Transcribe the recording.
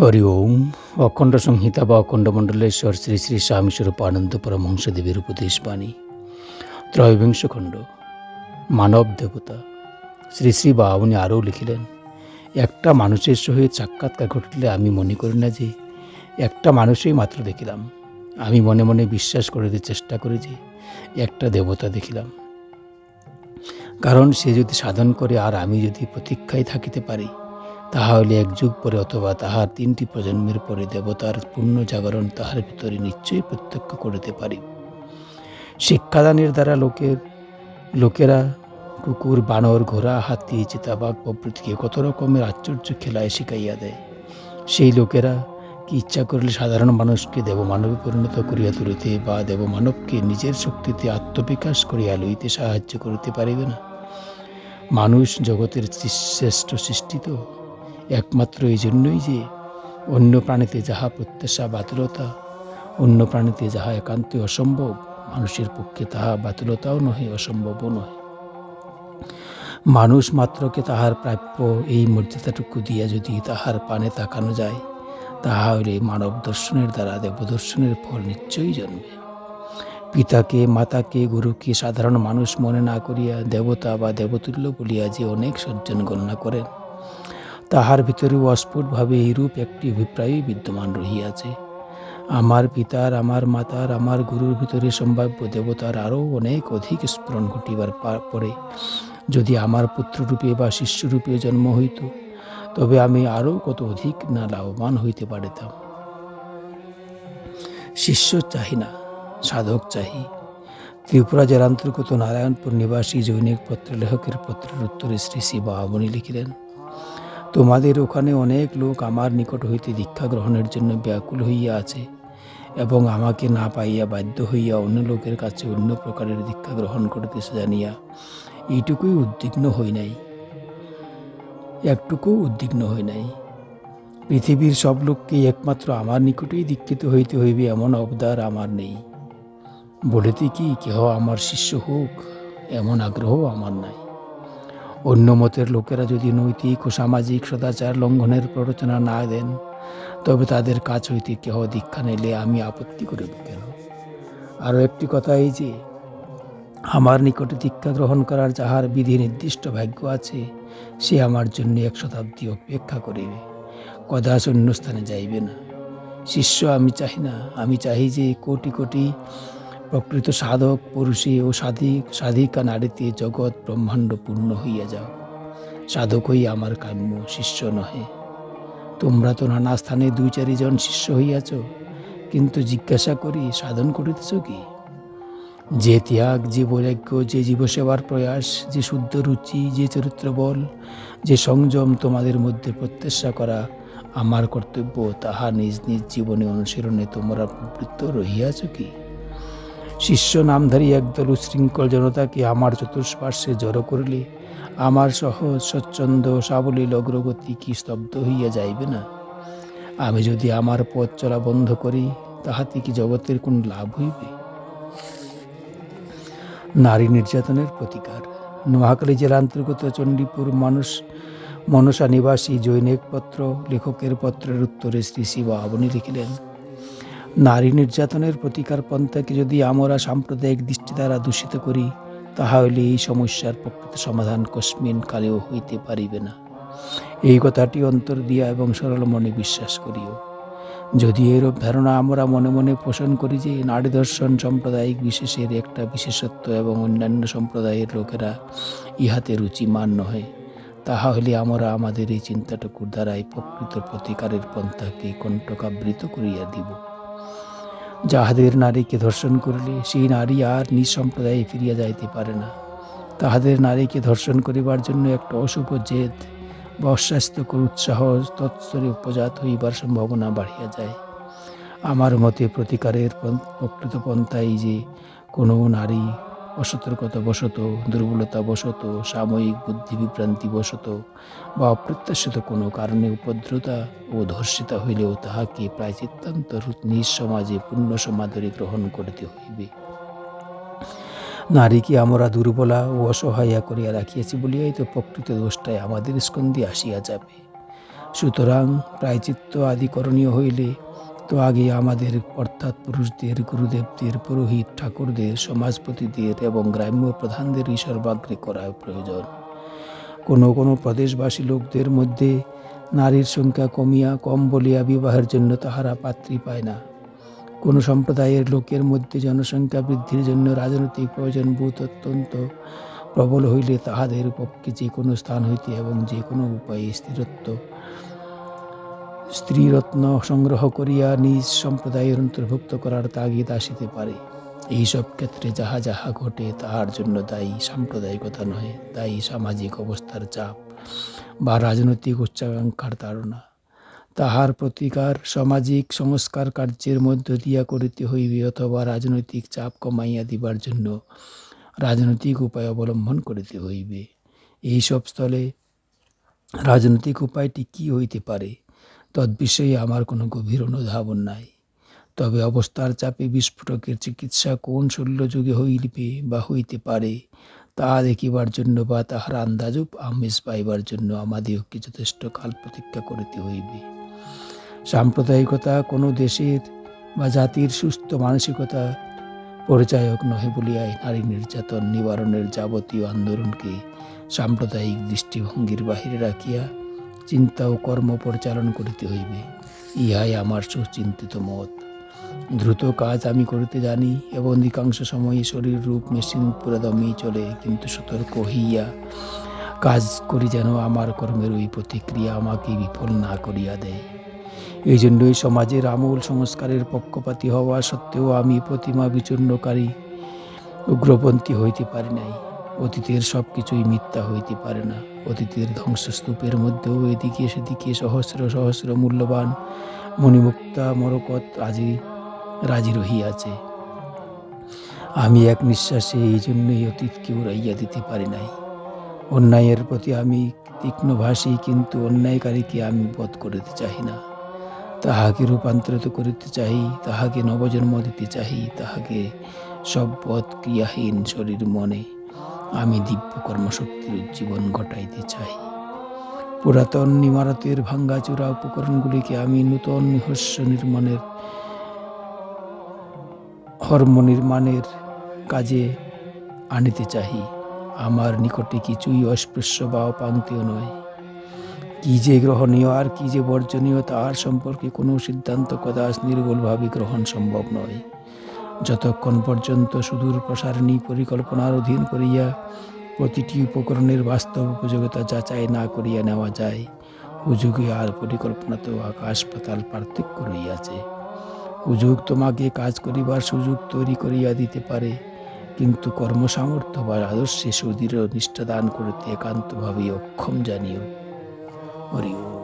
হরি ওম। অখণ্ড সংহিতা বা অখণ্ড মণ্ডলেশ্বর শ্রী শ্রী স্বামী পরমহংস দেবীর উপদেশ বাণী ত্রয়োবিংশ খণ্ড মানব দেবতা। শ্রী শ্রী বাউনি আরও লিখিলেন, একটা মানুষের সহিত সাক্ষাৎকার ঘটলে আমি মনে করি না যে, একটা মানুষই মাত্র দেখিলাম। আমি মনে মনে বিশ্বাস করিতে চেষ্টা করি যে, একটা দেবতা দেখিলাম। কারণ সে যদি সাধন করে আর আমি যদি প্রতীক্ষায় থাকিতে পারি তাহা হইলে এক যুগ পরে অথবা তাহার তিনটি প্রজন্মের পরে দেবতার পূর্ণ জাগরণ তাহার ভিতরে নিশ্চয়ই প্রত্যক্ষ করিতে পারি। শিক্ষাদানের দ্বারা লোকের, লোকেরা কুকুর, বানর, ঘোড়া, হাতি, চিতাবাঘ প্রভৃতিকে কত রকমের আশ্চর্য খেলায় শিখাইয়া দেয়। সেই লোকেরা কি ইচ্ছা করলে সাধারণ মানুষকে দেবমানবে পরিণত করিয়া তুলিতে বা দেবমানবকে নিজের শক্তিতে আত্মবিকাশ করিয়া লইতে সাহায্য করিতে পারিবে না? মানুষ জগতের শ্রেষ্ঠ সৃষ্টি তো। একমাত্র এই জন্যই যে অন্য প্রাণীতে যাহা প্রত্যাশা, বাতুলতা, অন্য প্রাণীতে যাহা একান্তই অসম্ভব, মানুষের পক্ষে তাহা বাতুলতাও নহে, অসম্ভবও নহে। মানুষ মাত্রকে তাহার প্রাপ্য এই মর্যাদাটুকু দিয়া যদি তাহার পানে তাকানো যায়, তাহা হইলে মানব দর্শনের দ্বারা দেবদর্শনের ফল নিশ্চয়ই জন্মে। পিতাকে, মাতাকে, গুরুকে সাধারণ মানুষ মনে না করিয়া দেবতা বা দেবতুল্য বলিয়া যে অনেক সজ্জন গণনা করেন। তাহার ভিতরেও অস্ফুটভাবে এইরূপ একটি অভিপ্রায়ই বিদ্যমান রহিয়াছে। আমার পিতার, আমার মাতার, আমার গুরুর ভিতরে সম্ভাব্য দেবতার আরও অনেক অধিক স্মরণ ঘটিবার পরে যদি আমার পুত্ররূপে বা শিষ্যরূপে জন্ম হইত, তবে আমি আরও কত অধিক না লাভবান হইতে পারিতাম। শিষ্য চাহি না, সাধক চাহি। ত্রিপুরা জেলান্তর্গত নারায়ণপুর নিবাসী জৈনিক পত্রলেখকের পত্রের উত্তরে শ্রী শ্রী বাহাবনী লিখিলেন তোমাদের ওখানে অনেক লোক আমার নিকট হইতে দীক্ষা গ্রহণের জন্য ব্যাকুল হইয়া আছে এবং আমাকে না পাইয়া বাধ্য হইয়া অন্য লোকের কাছে অন্য প্রকারের দীক্ষা গ্রহণ করিতেছে জানিয়া এইটুকুই উদ্বিগ্ন হই নাই। একটুকু উদ্বিগ্ন হই নাই। পৃথিবীর সব লোককে একমাত্র আমার নিকটেই দীক্ষিত হইতে হইবে এমন অবদার আমার নেই। বলিতে কি কেহ আমার শিষ্য হোক, এমন আগ্রহ আমার নাই। অন্য মতের লোকেরা যদি নৈতিক ও সামাজিক সদাচার লঙ্ঘনের প্ররোচনা না দেন, তবে তাদের কাছ হইতে কেহ দীক্ষা নিলে আমি আপত্তি করিব কেন? আরও একটি কথা এই যে, আমার নিকটে দীক্ষা গ্রহণ করার যাহার বিধি নির্দিষ্ট ভাগ্য আছে, সে আমার জন্য এক শতাব্দী অপেক্ষা করিবে। কদাচ অন্য স্থানে যাইবে না। শিষ্য, আমি চাহি না, আমি চাহি যে কোটি কোটি প্রকৃত সাধক, পুরুষে ও সাধিক, সাধিকা নারীতে জগৎ ব্রহ্মাণ্ড পূর্ণ হইয়া যাও। সাধক হই আমার কাম্য শিষ্য নহে। তোমরা তো নানা স্থানে দুই চারিজন শিষ্য হইয়াছ, কিন্তু জিজ্ঞাসা করি সাধন করিতেছ কি? যে ত্যাগ, যে বৈরাগ্য, যে জীবসেবার প্রয়াস, যে শুদ্ধ রুচি, যে চরিত্র বল, যে সংযম তোমাদের মধ্যে প্রত্যাশা করা, আমার কর্তব্য তাহা নিজ নিজ জীবনে অনুসরণে তোমরা প্রবৃত্ত রহিয়াছ কি? শিষ্য নামধারী একদল উশৃঙ্খল জনতাকে আমার চতুষ্পার্শ্বে জড়ো করিলে আমার সহজ স্বচ্ছন্দ সাবলীল অগ্রগতি কি স্তব্ধ হইয়া যাইবে না? আমি যদি আমার পথ চলা বন্ধ করি, তাহাতে কি জগতের কোন লাভ হইবে? নারী নির্যাতনের প্রতিকার। নোয়াখালী জেলা অন্তর্গত চণ্ডীপুর মানুষ, মনসা নিবাসী জৈনিক পত্র লেখকের পত্রের উত্তরে শ্রী শিব আবনী লিখিলেন নারী নির্যাতনের প্রতিকার পন্থাকে যদি আমরা সাম্প্রদায়িক দৃষ্টি দ্বারা দূষিত করি তাহা হইলে এই সমস্যার প্রকৃত সমাধান কস্মিন কালেও হইতে পারিবে না। এই কথাটি অন্তর দিয়া এবং সরল মনে বিশ্বাস করিও। যদি এরূপ ধারণা আমরা মনে মনে পোষণ করি যে, নারী দর্শন সাম্প্রদায়িক বিশেষের একটা বিশেষত্ব এবং অন্যান্য সম্প্রদায়ের লোকেরা ইহাতে রুচিমান নহে তাহা হইলে আমরা আমাদের এই চিন্তাটুকুর দ্বারাই প্রকৃত প্রতিকারের পন্থাকে কণ্ঠকাবৃত করিয়া দিব। যাহাদের নারীকে ধর্ষণ করিলে সেই নারী আর নিজ সম্প্রদায়ে ফিরিয়া যাইতে পারে না। তাহাদের নারীকে ধর্ষণ করিবার জন্য একটা অশুভ জেদ বা অস্বাস্থ্যকর উৎসাহ তৎসরে উপজাত হইবার সম্ভাবনা বাড়িয়া যায়। আমার মতে প্রতিকারের প্রকৃত পন্থাই যে কোনো নারী অসতর্কতা বশত দুর্বলতা বশত সাময়িক বুদ্ধি বিভ্রান্তি বশত বা অপ্রত্যাশিত কোনো কারণে উপদ্রতা ও ধর্ষিতা হইলেও তাহাকে প্রায় চিত্তান্তর নিজ সমাজে পূর্ণ সমাদরে গ্রহণ করিতে হইবে। নারীকে আমরা দুর্বলা ও অসহায়া করিয়া রাখিয়াছি বলিয়াই তো প্রকৃত দোষটাই আমাদের স্কন্ধে আসিয়া যাবে। সুতরাং প্রায়চিত্ত আদি করণীয় হইলে তো আগে আমাদের, অর্থাৎ পুরুষদের, গুরুদেবদের, পুরোহিত ঠাকুরদের, সমাজপতিদের এবং গ্রাম্য প্রধানদেরই সর্বাগ্রে করা প্রয়োজন। কোনো কোনো প্রদেশবাসী লোকদের মধ্যে নারীর সংখ্যা কমিয়া কম বলিয়া বিবাহের জন্য তাহারা পাত্রী পায় না। কোনো সম্প্রদায়ের লোকের মধ্যে জনসংখ্যা বৃদ্ধির জন্য রাজনৈতিক প্রয়োজন বোধ অত্যন্ত প্রবল হইলে তাহাদের পক্ষে যে কোনো স্থান হইতে এবং যে কোনো উপায়ে স্থিরত্ব স্ত্রীরত্ন সংগ্রহ করিয়া নিজ সম্প্রদায়ের অন্তর্ভুক্ত করার তাগিদ আসিতে পারে। এইসব ক্ষেত্রে যাহা যাহা ঘটে, তাহার জন্য দায়ী সাম্প্রদায়িকতা নহে, দায়ী সামাজিক অবস্থার চাপ বা রাজনৈতিক উচ্চাকাঙ্ক্ষার ধারণা তাহার প্রতিকার সামাজিক সংস্কার কার্যের মধ্য দিয়া করিতে হইবে অথবা রাজনৈতিক চাপ কমাইয়া দিবার জন্য রাজনৈতিক উপায় অবলম্বন করিতে হইবে। এইসব স্থলে রাজনৈতিক উপায়টি কী হইতে পারে? তদ্বিষয়ে আমার কোনো গভীর অনুধাবন নাই। তবে অবস্থার চাপে বিস্ফোরকের চিকিৎসা কোন শল্যযুগে হইবে বা হইতে পারে তাহা দেখিবার জন্য বা তাহার আন্দাজও আমেজ পাইবার জন্য আমাদিগকে যথেষ্ট কাল প্রতীক্ষা করিতে হইবে। সাম্প্রদায়িকতা কোনো দেশের বা জাতির সুস্থ মানসিকতা পরিচায়ক নহে বলিয়াই নারী নির্যাতন নিবারণের যাবতীয় আন্দোলনকে সাম্প্রদায়িক দৃষ্টিভঙ্গির বাহিরে রাখিয়া চিন্তা ও কর্ম পরিচালন করিতে হইবে। ইহাই আমার সুচিন্তিত মত। দ্রুত কাজ আমি করিতে জানি এবং অধিকাংশ সময় শরীর রূপ মেশিন পুরাদমেই চলে, কিন্তু সতর্ক হইয়া কাজ করি যেন আমার কর্মের ওই প্রতিক্রিয়া আমাকে বিফল না করিয়া দেয়। এই জন্যই সমাজের আমূল সংস্কারের পক্ষপাতী হওয়া সত্ত্বেও আমি প্রতিমা বিচূর্ণকারী, উগ্রপন্থী হইতে পারি নাই। অতীতের সব কিছুই মিথ্যা হইতে পারে না। অতীতের ধ্বংসস্তূপের মধ্যেও এদিকে সেদিকে সহস্র সহস্র মূল্যবান মণিমুক্তা মরকত আজি রাজি রহিয়াছে। আমি এক নিঃশ্বাসে এই জন্যই অতীতকে উড়াইয়া দিতে পারি নাই। অন্যায়ের প্রতি আমি তীক্ষ্ণভাষী, কিন্তু অন্যায়কারীকে আমি বধ করিতে চাহি না। তাহাকে রূপান্তরিত করিতে চাই তাহাকে নবজন্ম দিতে চাহি, তাহাকে সব পথ ক্রিয়াহীন শরীর মনে। আমি দিব্য কর্মশক্তির উজ্জীবন ঘটাইতে চাই। পুরাতন ইমারতের ভাঙ্গাচোরা উপকরণগুলিকে আমি নূতন নিহস্য নির্মাণের, হর্ম নির্মাণের কাজে আনিতে চাহি। আমার নিকটে কিছুই অস্পৃশ্য বা অপান্তীয় নয়। কি যে গ্রহণীয় আর কি যে বর্জনীয় তাহার সম্পর্কে কোনো সিদ্ধান্ত কদাচ নির্ভুলভাবে গ্রহণ সম্ভব নয়। যতক্ষণ পর্যন্ত সুদূর প্রসারণী পরিকল্পনার অধীন করিয়া প্রতিটি উপকরণের বাস্তব উপযোগিতা যাচাই না করিয়া নেওয়া যায় হুজুগে আর পরিকল্পনাতেও আকাশ পাতাল পার্থক্য রইয়াছে হুজুগ তোমাকে কাজ করিবার সুযোগ তৈরি করিয়া দিতে পারে, কিন্তু কর্মসামর্থ্য বা আদর্শে সুদৃঢ় নিষ্ঠা দান করিতে একান্তভাবে অক্ষম জানিও। হরি ওম।